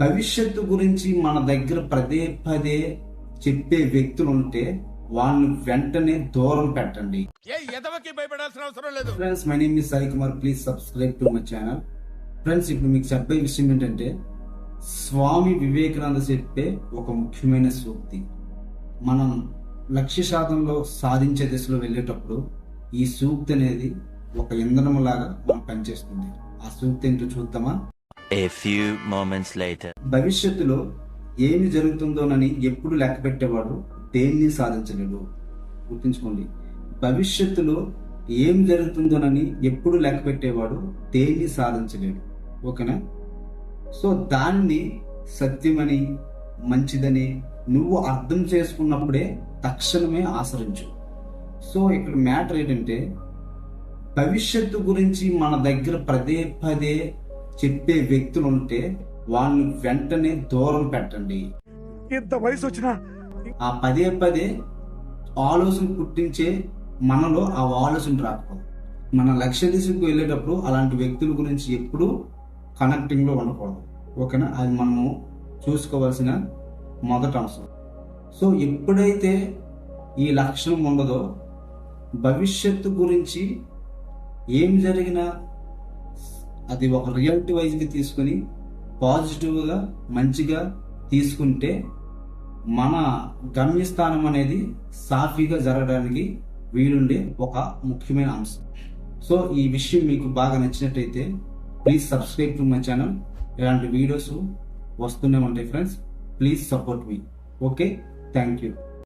భవిష్యత్తు గురించి మన దగ్గర పదే పదే చెప్పే వ్యక్తులు ఉంటే వాళ్ళని వెంటనే దూరం పెట్టండి. Friends my name Sai Kumar please subscribe to my channel friends ఇప్పుడు మీకు చెప్పే విషయం ఏంటంటే స్వామి వివేకానంద చెప్పే ఒక ముఖ్యమైన సూక్తి. మనం లక్ష్య శాతంలో సాధించే దిశలో వెళ్ళేటప్పుడు ఈ సూక్తి అనేది ఒక ఇంధనం లాగా మనం పనిచేస్తుంది. ఆ సూక్తి ఏంటో చూద్దామా? A few moments later. భవిష్యత్తులో ఏమి జరుగుతుందోనని ఎప్పుడు లెక్క పెట్టేవాడు దేన్ని సాధించలేడు. గుర్తుంచుకోండి భవిష్యత్తులో ఏం జరుగుతుందోనని ఎప్పుడు లెక్క పెట్టేవాడు దేన్ని సాధించలేడు. ఓకేనా? సో దాన్ని సత్యమని మంచిదని నువ్వు అర్థం చేసుకున్నప్పుడే తక్షణమే ఆచరించు సో ఇక్కడ మ్యాటర్ ఏంటంటే భవిష్యత్తు గురించి మన దగ్గర పదే పదే చెప్పే వ్యక్తులు ఉంటే వాళ్ళని వెంటనే దూరం పెట్టండి. ఇంత వయసు వచ్చినా ఆ పదే పదే ఆలోచన పుట్టించే మనలో ఆ ఆలోచన రాకపోదు మన లక్ష్య దిశకు వెళ్ళేటప్పుడు అలాంటి వ్యక్తుల గురించి ఎప్పుడు కనెక్టింగ్లో ఉండకూడదు. ఓకేనా? అది మనము చూసుకోవాల్సిన మొదటి అంశం. సో ఎప్పుడైతే ఈ లక్షణం ఉండదో భవిష్యత్తు గురించి ఏం జరిగినా అది ఒక రియాలిటీ వైజ్గా తీసుకుని పాజిటివ్గా మంచిగా తీసుకుంటే మన గమ్యస్థానం అనేది సాఫీగా జరగడానికి వీలుండే ఒక ముఖ్యమైన అంశం. సో ఈ విషయం మీకు బాగా నచ్చినట్టయితే please subscribe to my channel ఇలాంటి వీడియోస్ వస్తూనే ఉంటాయి friends please support me okay thank you